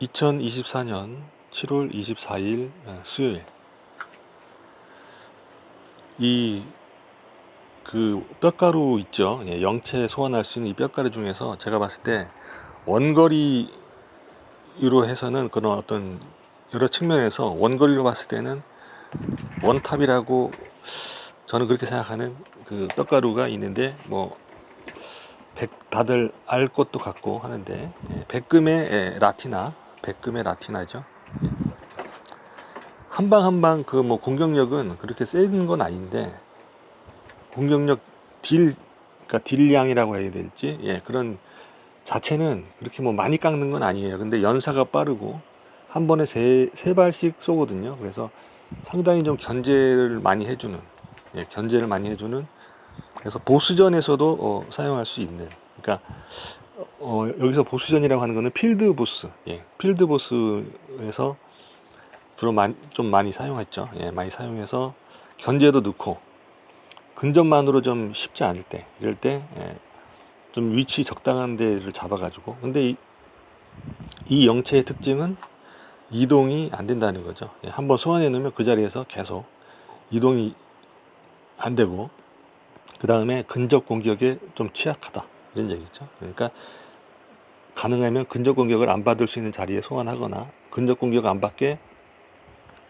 2024년 7월 24일 어, 수요일. 이 그 뼈가루 있죠? 예, 영체 소환할 수 있는 이 뼈가루 중에서 제가 봤을 때 원거리로 해서는 그런 어떤 여러 측면에서 원거리로 봤을 때는 원탑이라고 저는 그렇게 생각하는 그 뼈가루가 있는데 뭐 백, 다들 알 것도 같고 하는데 예, 백금의 예, 라티나 백금의 라티나죠? 한 방 한 방 그 뭐 공격력은 그렇게 센 건 아닌데 공격력 딜 그러니까 딜량이라고 해야 될지 예 그런 자체는 그렇게 뭐 많이 깎는 건 아니에요. 근데 연사가 빠르고 한 번에 세, 세 발씩 쏘거든요. 그래서 상당히 좀 견제를 많이 해주는 예, 견제를 많이 해주는 그래서 보스전에서도 어, 사용할 수 있는 그러니까 어, 여기서 보스전이라고 하는 거는 필드 보스. 예, 필드 보스에서 주로 많이, 좀 많이 사용했죠. 예, 많이 사용해서 견제도 넣고 근접만으로 좀 쉽지 않을 때 이럴 때좀 위치 적당한 데를 잡아가지고. 근데 이, 이 영체의 특징은 이동이 안 된다는 거죠. 예, 한번 소환해 놓으면 그 자리에서 계속 이동이 안 되고 그 다음에 근접 공격에 좀 취약하다 이런 얘기죠. 그러니까 가능하면 근접 공격을 안 받을 수 있는 자리에 소환하거나 근접 공격 안 받게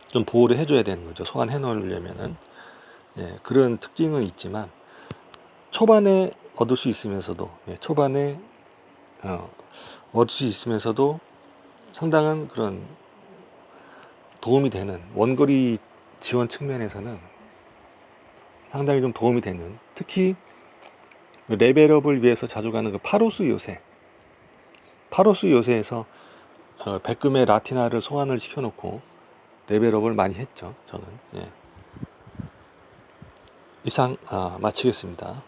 좀 보호를 해줘야 되는 거죠. 소환해 놓으려면은 예, 그런 특징은 있지만 초반에 얻을 수 있으면서도 예, 초반에 어, 얻을 수 있으면서도 상당한 그런 도움이 되는 원거리 지원 측면에서는 상당히 좀 도움이 되는 특히 레벨업을 위해서 자주 가는 그 파로스 요새 파로스 요새에서 어, 백금의 라티나를 소환을 시켜놓고 레벨업을 많이 했죠 저는 예. 이상 아, 마치겠습니다.